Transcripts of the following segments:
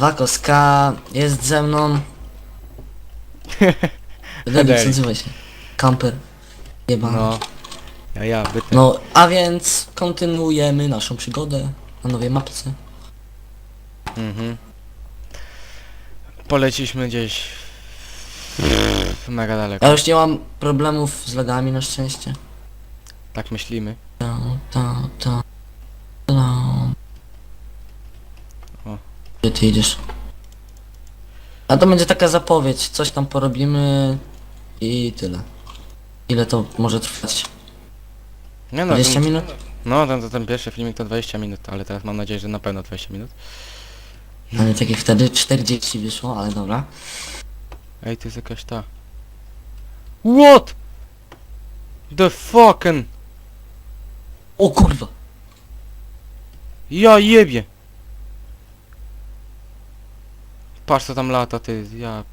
Wakoska jest ze mną. Delik, Delik. nazywa się. Kamper. Jebany. No. Ja, ja, byty. no, a więc kontynuujemy naszą przygodę na nowej mapce. Mhm. Poleciliśmy gdzieś mega daleko. Ja już nie mam problemów z lagami na szczęście. Tak myślimy. Ta, ta, ta, ta. Gdzie ty idziesz? A to będzie taka zapowiedź, coś tam porobimy i tyle. Ile to może trwać? Nie no, 20 ten, minut? no ten, ten pierwszy filmik to 20 minut, ale teraz mam nadzieję, że na pewno 20 minut. Ale tak jak wtedy 40 wyszło, ale dobra. Ej, to jest jakaś ta... What? The fucking... O kurwa! Ja jebie! patrz co tam lata, ty, ja...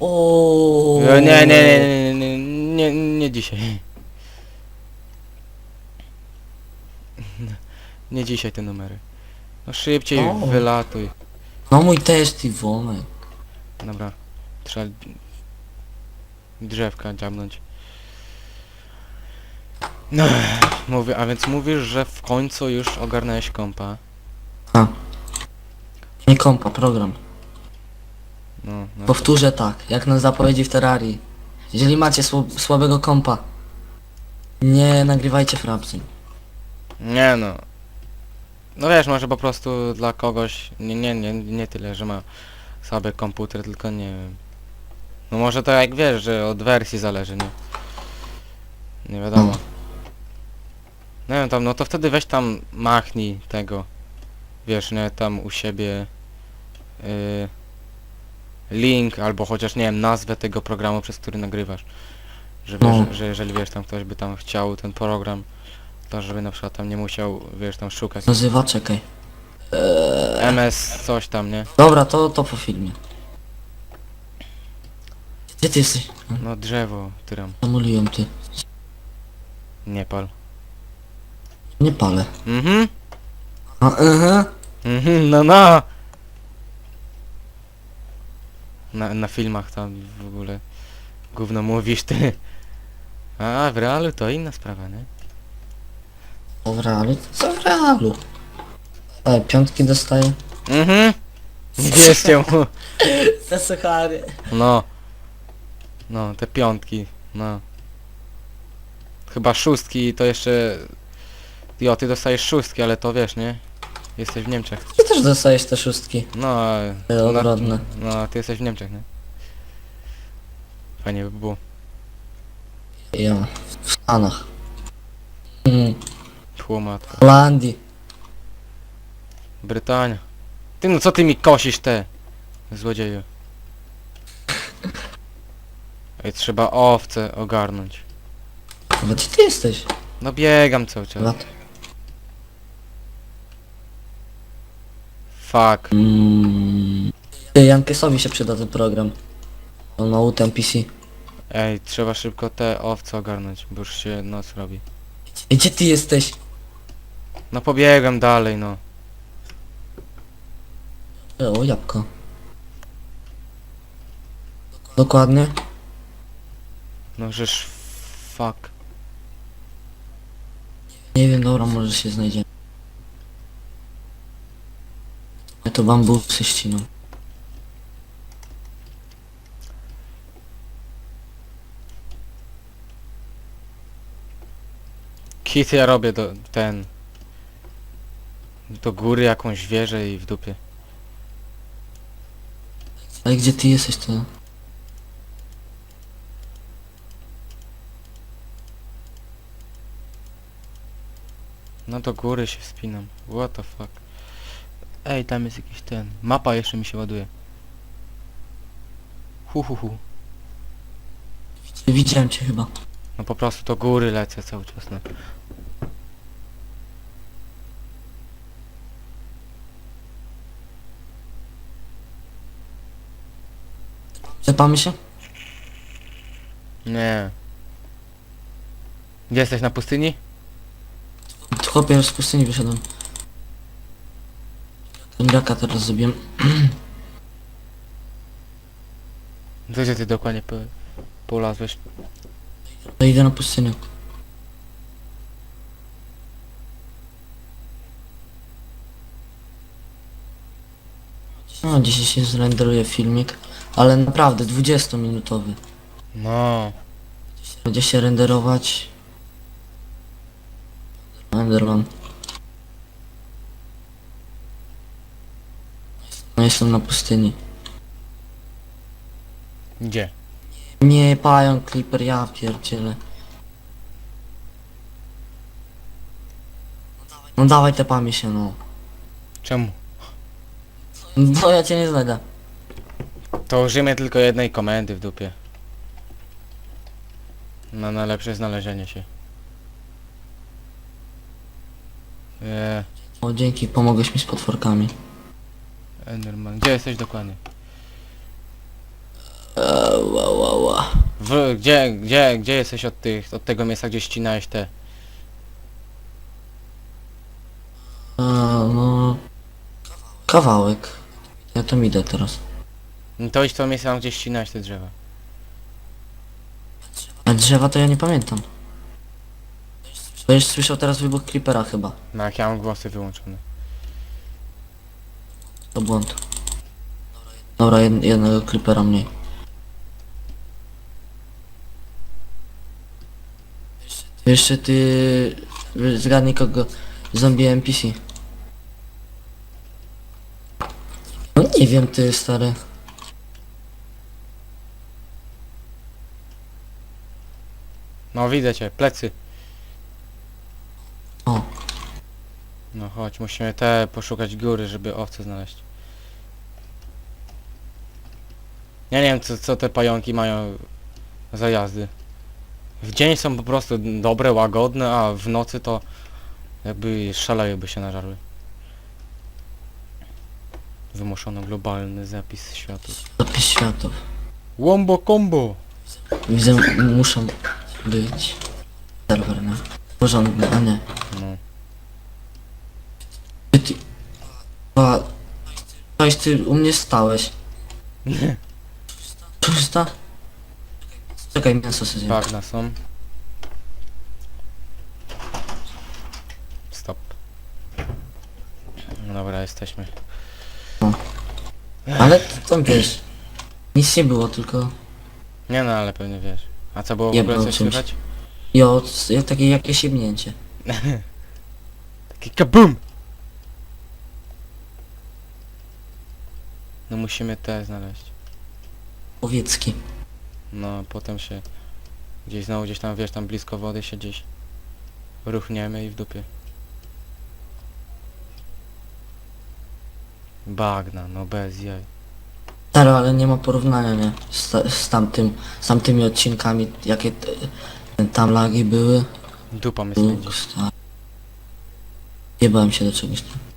O. Nie, nie, nie, nie, nie, nie, nie, nie dzisiaj. Nie dzisiaj te numery. No szybciej O. wylatuj. No mój też ty wolny. Dobra, trzeba drzewka dziabnąć. No, mówię, a więc mówisz, że w końcu już ogarnąłeś kompa. Nie kompa, program. No, no Powtórzę tak, jak na zapowiedzi w Terrarii. Jeżeli macie słab- słabego kompa, nie nagrywajcie frapsy. nie no. No wiesz, może po prostu dla kogoś, nie, nie, nie, nie tyle, że ma słaby komputer, tylko nie wiem. No może to jak wiesz, że od wersji zależy, nie? Nie wiadomo. No wiem tam, no to wtedy weź tam machnij tego, wiesz, nie, tam u siebie y, link, albo chociaż, nie wiem, nazwę tego programu, przez który nagrywasz. Że, wiesz, No. że jeżeli, wiesz, tam ktoś by tam chciał ten program, to żeby na przykład tam nie musiał, wiesz, tam szukać. Nazywa, czekaj. Eee, MS coś tam, nie? dobra, to, to po filmie. Gdzie ty jesteś? No drzewo, tyram. Zamoliłem ty. Nie pal. Nie palę. Mhm. A, aha. Mhm, no no. Na, na filmach tam w ogóle gówno mówisz ty. A w realu to inna sprawa, nie? Co w realu? Co w realu? Ale piątki dostaję. Mhm. Nie wierzcie mu. Za suchary. No. No, te piątki, no. Chyba szóstki to jeszcze... Jo, ty dostajesz szóstki, ale to wiesz, nie? Jesteś w Niemczech. Ty też dostajesz te szóstki. No, Te no, no, ty jesteś w Niemczech, nie? Fajnie by było. Ja. W Stanach. Mm. Holandii. Brytania. Ty no co ty mi kosisz te? Złodzieju. Ej, trzeba owce ogarnąć. Chyba gdzie ty jesteś? No biegam cały czas. Fuck. Mm. Ty, Jankesowi się przyda ten program. On ma UTM PC. Ej, trzeba szybko te owce ogarnąć, bo już się noc robi. Ej, Gdzie ty jesteś? No pobiegam dalej, no. E, O, jabłko. Dokładnie. No żeż... Fuck. Nie wiem, dobra, może się znajdzie. Ja to bambusy ścinam. Kit ja robię do... ten... Do góry jakąś wieżę i w dupie. Ale gdzie ty jesteś to? No do góry się wspinam. What the fuck. Ej, tam jest jakiś ten. Mapa jeszcze mi się ładuje. Hu hu hu. Widziałem cię chyba. No po prostu do góry lecę cały czas. No. Zepamy się? Nie. Gdzie jesteś na pustyni? Chłopie, już z pustyni wyszedłem. To Jaka teraz zrobiłem? Gdzie ty dokładnie po, polazłeś? To idę na pustynię. No, dzisiaj się zrenderuje filmik, ale naprawdę 20-minutowy. No. Będzie się renderować. Enderman. No jestem na pustyni. Gdzie? Nie, pająk, Clipper, ja pierdzielę. No dawaj tepamy się, no. Czemu? No ja cię nie znajdę. To użyjmy tylko jednej komendy w dupie. Na najlepsze znalezienie się. Eee, O, dzięki, pomogłeś mi z potworkami. Enderman, gdzie jesteś dokładnie? Eee, ła, ła, ła. W, gdzie, gdzie, gdzie jesteś od tych, od tego miejsca, gdzie ścinałeś te? Eee, no... Kawałek. Ja tam idę teraz. No to idź to miejsce, tam gdzie ścinałeś te drzewa. A drzewa to ja nie pamiętam. Będziesz słyszał teraz wybuch Creepera chyba. No jak ja mam głosy wyłączone. To błąd. Dobra, jed jednego Creepera mniej. Jeszcze ty... Zgadnij kogo... Zombie NPC. No nie wiem ty stary. No widzę cię, plecy. O. No chodź, musimy te poszukać góry, żeby owce znaleźć. Ja nie wiem co, co te pająki mają za jazdy. W dzień są po prostu dobre, łagodne, a w nocy to jakby szaleje by się nażarły. Wymuszono globalny zapis światów. Zapis światów. Wombo combo! Widzę, muszą być. Serwer, nie? Porządny, a nie. No. Ty, ty... A... Weź ty u mnie stałeś. Pusta? Czekaj, mięso sobie zjem. Bagna są. Stop. No dobra, jesteśmy. Ale to tam wiesz. Nic nie było, tylko... Nie no, ale pewnie wiesz. A co było w Jebnął ogóle coś czymś. słychać? Jo, c- takie jakieś jebnięcie. Taki kabum! No musimy te znaleźć. Powiedzki. No, potem się gdzieś znowu gdzieś tam, wiesz, tam blisko wody się gdzieś ruchniemy i w dupie. Bagna, no bez jaj. Staro, ale nie ma porównania, nie? Z, z tamtym, z tamtymi odcinkami, jakie te, tam lagi były. Dupa mnie spędzi. Jebałem się do czegoś tam.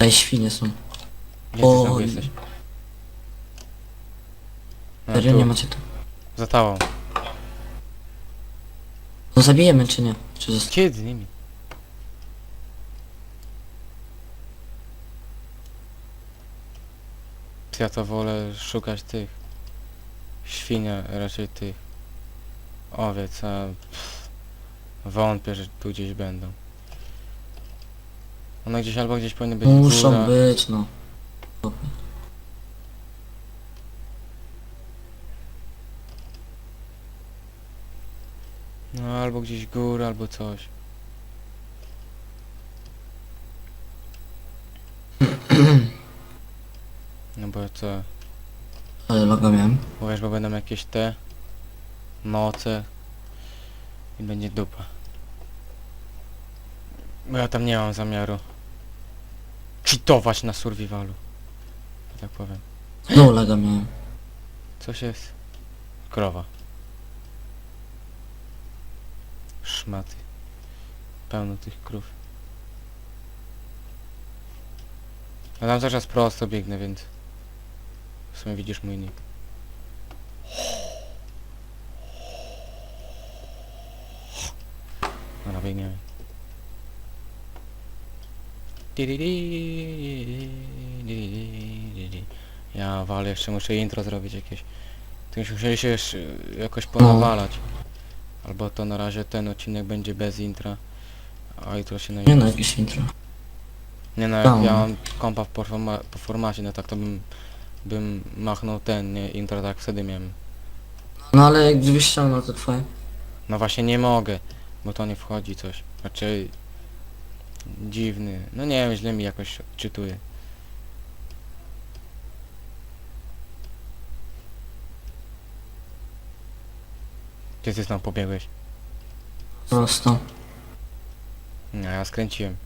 Ej, świnie są. Gdzie ty znowu jesteś? No, Serio, tu, nie macie tu? Za tałą. No zabijemy czy nie? Czy zosta- Kiedy z nimi? Ja to wolę szukać tych świnia, raczej tych owiec, a pff, wątpię, że tu gdzieś będą. One gdzieś albo gdzieś powinny być Muszą góra. być, no. No albo gdzieś góra, albo coś. No bo co? Ale logo miałem. Bo wiesz, bo będą jakieś te noce i będzie dupa. Bo ja tam nie mam zamiaru cheatować na survivalu. że Tak powiem. No logo miałem. Coś jest? Krowa. Szmaty. Pełno tych krów. A tam cały czas prosto biegnę, więc... W sumie widzisz mój nick. Dobra, biegniemy. Ja walę, jeszcze muszę intro zrobić jakieś. To już musieli się jeszcze jakoś ponawalać. Albo to na razie ten odcinek będzie bez intra. A jutro się na Nie no, jakieś intro. Nie no, jak Tam. ja mam kompa po, forma, po formacie, no tak to bym bym machnął ten, nie, intro tak wtedy miałem. No ale gdybyś ściągnął to twoje. No właśnie nie mogę, bo to nie wchodzi coś. Znaczy dziwny. No nie wiem, źle mi jakoś odczytuje. Gdzie ty tam pobiegłeś? Prosto. No ja skręciłem.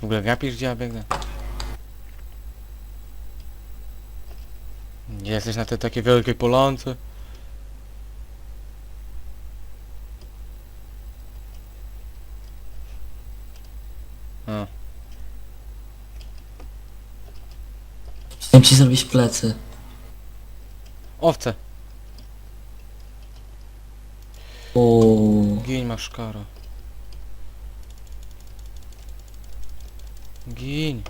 W ogóle gapisz gdzie ja biegnę? Jesteś na tej takiej wielkiej polance? A, Chciałem ci zrobić plecy. owce! Uuu. Giń masz karo. Giń.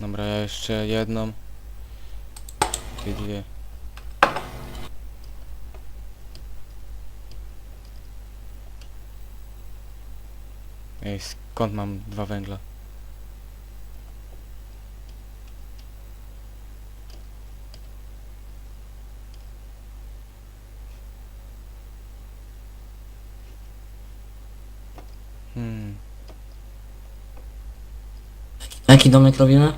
Dobra, ja jeszcze jedną. Ty dwie. Ej, skąd mam dwa węgla? Hmm. Jaki domek robimy?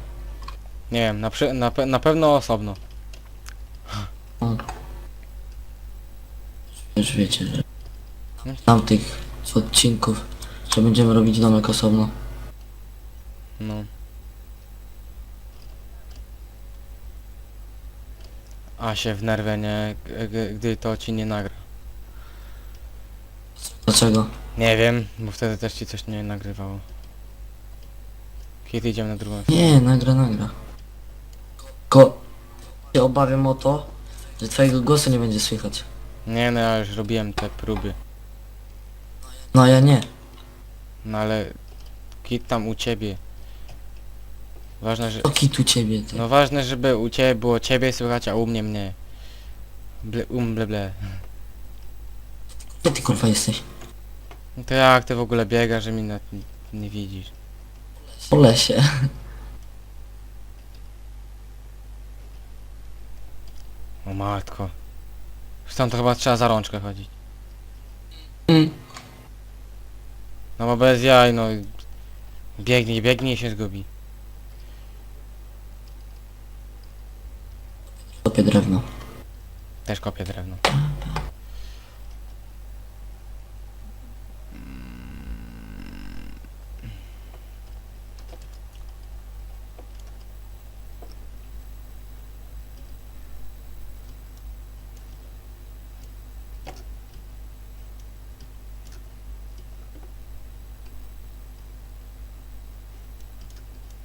Nie wiem, na, przy- na, pe- na pewno osobno. O. Już wiecie, że z tamtych odcinków, że będziemy robić domek osobno. No. A się wnerwię, nie, g- g- gdy to ci nie nagra. Dlaczego? Nie wiem, bo wtedy też ci coś nie nagrywało. Kiedy idziemy na drugą Nie, nagra, nagra. Ko... się obawiam o to, że twojego głosu nie będzie słychać. Nie no, ja już robiłem te próby. No ja nie. No ale... Kit tam u ciebie. Ważne, że... O kitu ciebie ty. No ważne, żeby u ciebie było ciebie słychać, a u mnie mnie. Ble, um ble ble. Gdzie ty kurwa jesteś? No to jak ty w ogóle biegasz, że mi na, nie widzisz? Po lesie. O matko. Stąd to chyba trzeba za rączkę chodzić. Mm. No bo bez jaj, no... Biegnij, biegnij i się zgubi. Kopię drewno. Też kopię drewno.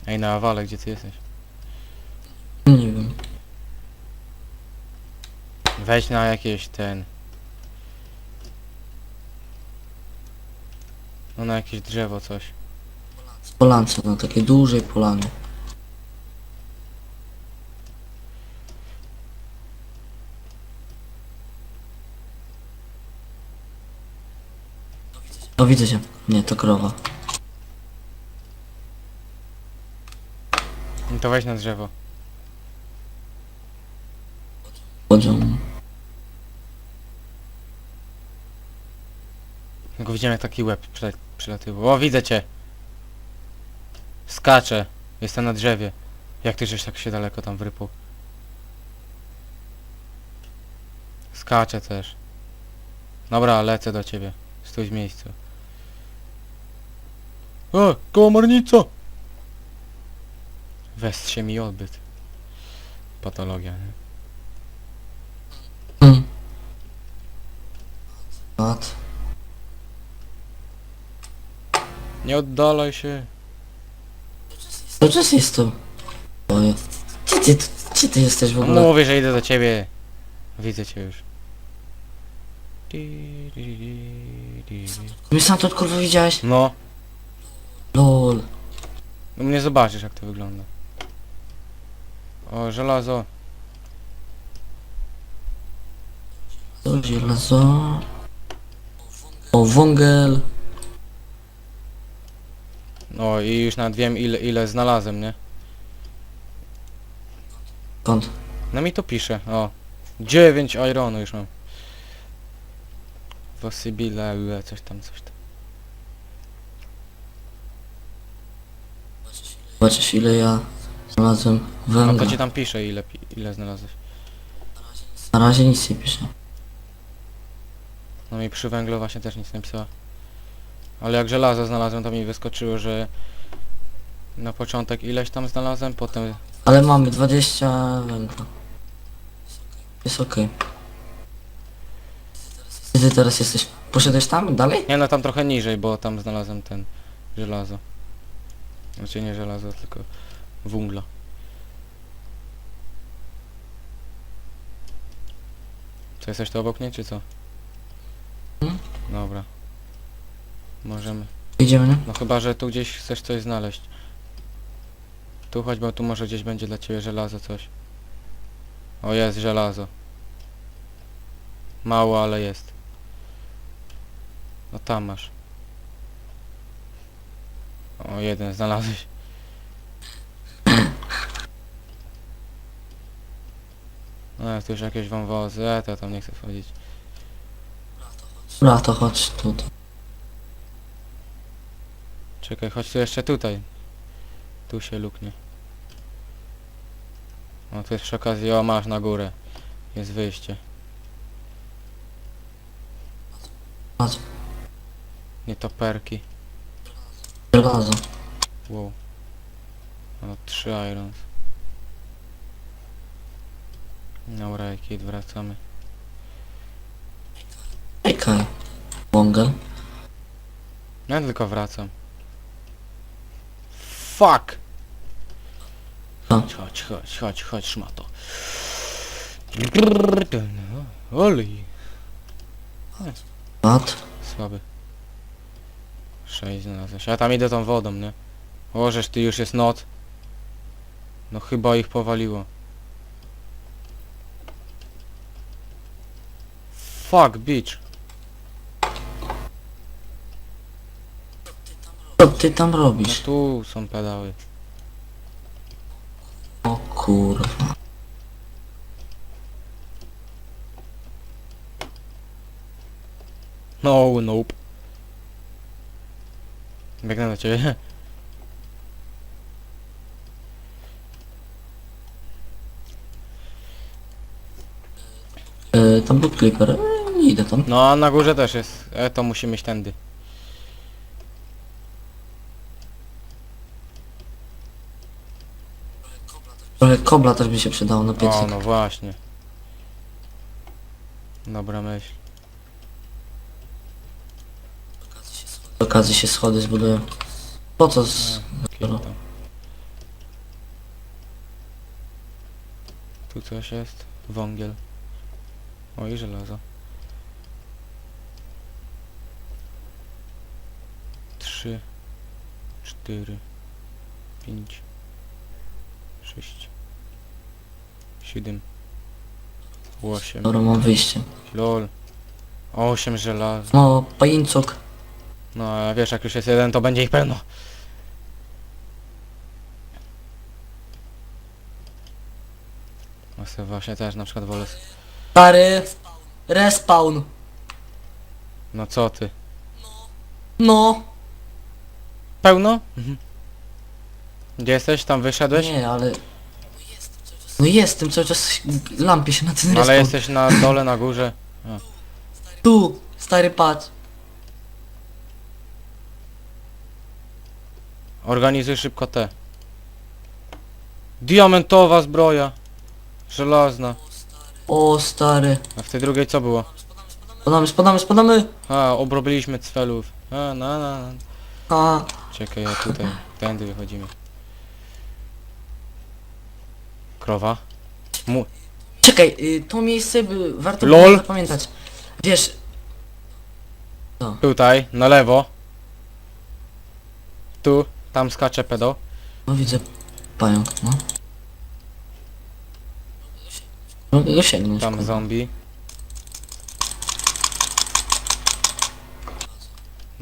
Ej, na awale, gdzie ty jesteś? Nie wiem. Wejdź na jakieś ten... No na jakieś drzewo, coś. Polance, na takiej dużej polanie. O widzę cię. Nie, to krowa. No to wejdź na drzewo. Chodzą. Tylko widziałem jak taki łeb przyle przylatywał. O, widzę cię! Skaczę. Jestem na drzewie. Jak ty żeś tak się daleko tam wrypał? Skaczę też. Dobra, lecę do ciebie. Stój w miejscu. O, kołomornica! Westrze mi odbyt. Patologia, nie? Hmm. Pat. Nie oddalaj się! Cały czas jest to. Oje. Gdzie ty, gdzie ty jesteś w ogóle? Mówię, że idę do ciebie. Widzę cię już. I... Mnie sam to kurwa widziałeś? No, Lol. no mnie zobaczysz jak to wygląda. O, żelazo. To żelazo. O, wągel. No i już nawet wiem ile, ile znalazłem, nie? Kąt. No mi to pisze, o. 9 ironu już mam. Possibile, ue, coś tam, coś tam. Zobaczysz ile ja znalazłem No to ci tam pisze ile, pi- ile znalazłeś. Na razie nic nie pisze. No mi przy węglu właśnie też nic nie pisała. Ale jak żelazo znalazłem, to mi wyskoczyło, że na początek ileś tam znalazłem, potem... Ale mamy 20 węgla. Jest okej. Gdzie ty teraz jesteś? Poszedłeś tam dalej? Nie no, tam trochę niżej, bo tam znalazłem ten żelazo. Znaczy nie żelazo, tylko wungla. Co, jesteś tu obok mnie, czy co? Mhm. Dobra. Możemy. Idziemy, nie? No chyba, że tu gdzieś chcesz coś znaleźć. Tu chodź, bo tu może gdzieś będzie dla ciebie żelazo coś. O, jest żelazo. Mało, ale jest. No tam masz. O, jeden znalazłeś. No, tu już jakieś wąwozy, e, to ja tam nie chcę wchodzić. Dobra, to chodź tutaj. Czekaj, chodź tu jeszcze tutaj. Tu się luknie. No to jest przy okazji, o masz na górę. Jest wyjście. Chodź. Nie toperki. Żelazo. Wow. No trzy irons. Dobra, kit, wracamy. Ej, Kaj. Wągel. Ja tylko wracam. Fuck! Co? Chodź, chodź, chodź, chodź, chodź, szmato. Oli. Mat. Słaby. Sześć znalazłeś. Ja tam idę tą wodą, nie? O, żeż ty już jest noc. No chyba ich powaliło. Fuck, bitch. Co ty tam No robisz? tu są pedały. O kurwa. No, nope. Biegnę do ciebie. E, tam był creeper. Nie idę tam. No a na górze też jest. E, to musimy iść tędy. Trochę kobla też by się przydało na O, piecyk. no właśnie. Dobra myśl. Z okazji się schody zbudują. Po co z... Kill to. Tu coś jest. Wągiel. O i żelazo. Trzy, cztery, pięć, sześć, siedem, osiem. Dobra, mam wyjście. Lol. Osiem żelaza. No, pajincok. No a wiesz jak już jest jeden to będzie ich pełno. Ja sobie właśnie też na przykład wolę... s- Stary. Respawn. No co ty? No. Pełno? Mhm. Gdzie jesteś? Tam wyszedłeś? Nie, ale... No jestem, cały czas lampię się na ten No, ale respawn. jesteś na dole, na górze. Tu, stary patrz. Organizuj szybko te. Diamentowa zbroja. Żelazna. O, stary. A w tej drugiej co było? Spadamy, spadamy, spadamy. A, obrobiliśmy cfelów. A, na, na. na. A, Czekaj, ja tutaj. Tędy wychodzimy. Krowa. Mu czekaj, y, to miejsce by warto Lol. zapamiętać. Wiesz... No. Tutaj, na lewo. Tu, tam skacze pedo. No widzę pająk, no. Mogę go sięgnąć. Tam zombie.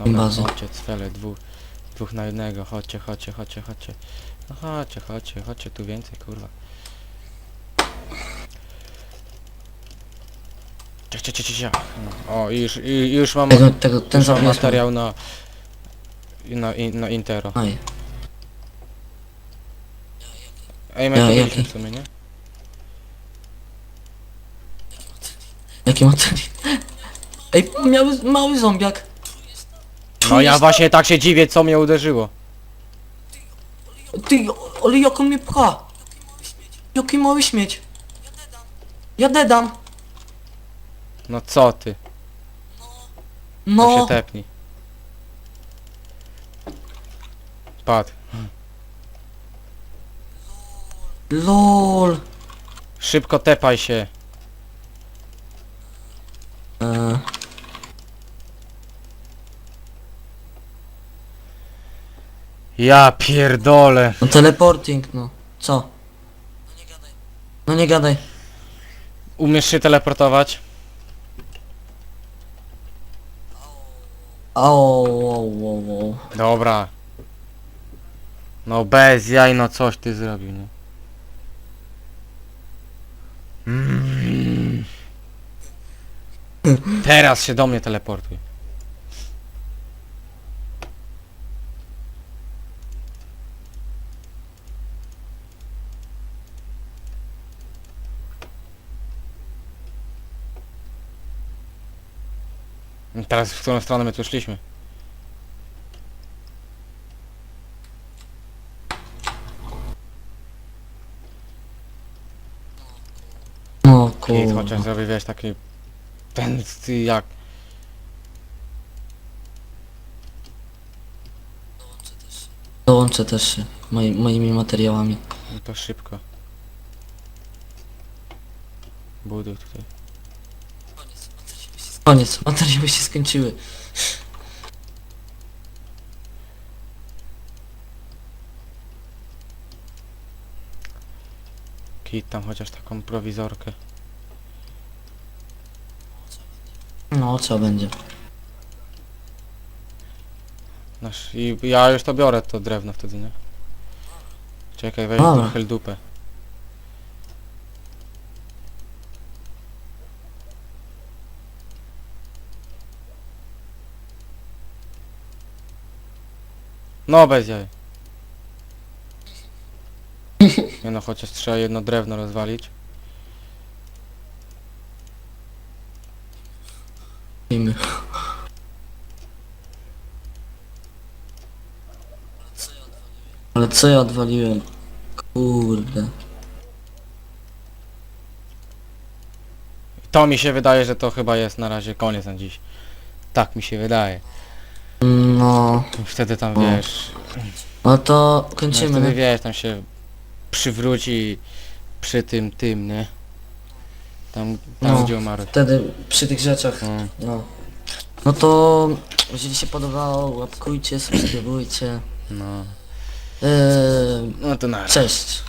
Dobra, Bazy. chodźcie, cwele, dwóch, dwóch na jednego, chodźcie, chodźcie, chodźcie, chodźcie. No chodźcie, chodźcie, chodźcie, tu więcej, kurwa. Cie, cie, cie, cie. O, już, i, już mam, Tego, tego, ten już mam materiał na, na, in- na intero. Aj, Ej, my Ja, to jaki? byliśmy w sumie, nie? jaki materiał. Ej, miały mały zombiak. No ja właśnie tak się dziwię, co mnie uderzyło. Ty, ale jak on mnie pcha? Jaki mały śmieć. Ja dedam. No co ty? To No. się tepnij. Padł. LOL. Szybko tepaj się. Eee, Ja pierdolę. no teleporting, no. Co? No nie gadaj. Umiesz się teleportować? Au, au, au, au. Dobra. No bez jaj, no coś ty zrobił, nie? Mm. Teraz się do mnie teleportuj. Teraz w którą stronę my tu szliśmy? No Kit kurwa. chociaż zrobię, wiesz, taki... Ten, ty jak... Dołączę też się moi, moimi materiałami. No to szybko. Buduj tutaj. Koniec, materiały się skończyły. Kit tam chociaż taką prowizorkę. No co będzie? Nasz, I ja już to biorę, to drewno wtedy, nie? Czekaj, weź Dobra. trochę dupę. No bez jaj. Nie no, chociaż trzeba jedno drewno rozwalić. Wiemy. Ale co ja odwaliłem? Kurde. To mi się wydaje, że to chyba jest na razie koniec na dziś. Tak mi się wydaje. No, Wtedy tam wiesz, no to no kończymy. wtedy wiesz, tam się przywróci przy tym tym, nie? Tam, tam No. gdzie umarł. Wtedy przy tych rzeczach, No. no. No to, jeżeli się podobało, łapkujcie, subskrybujcie. No. Yy, No to na razie. cześć.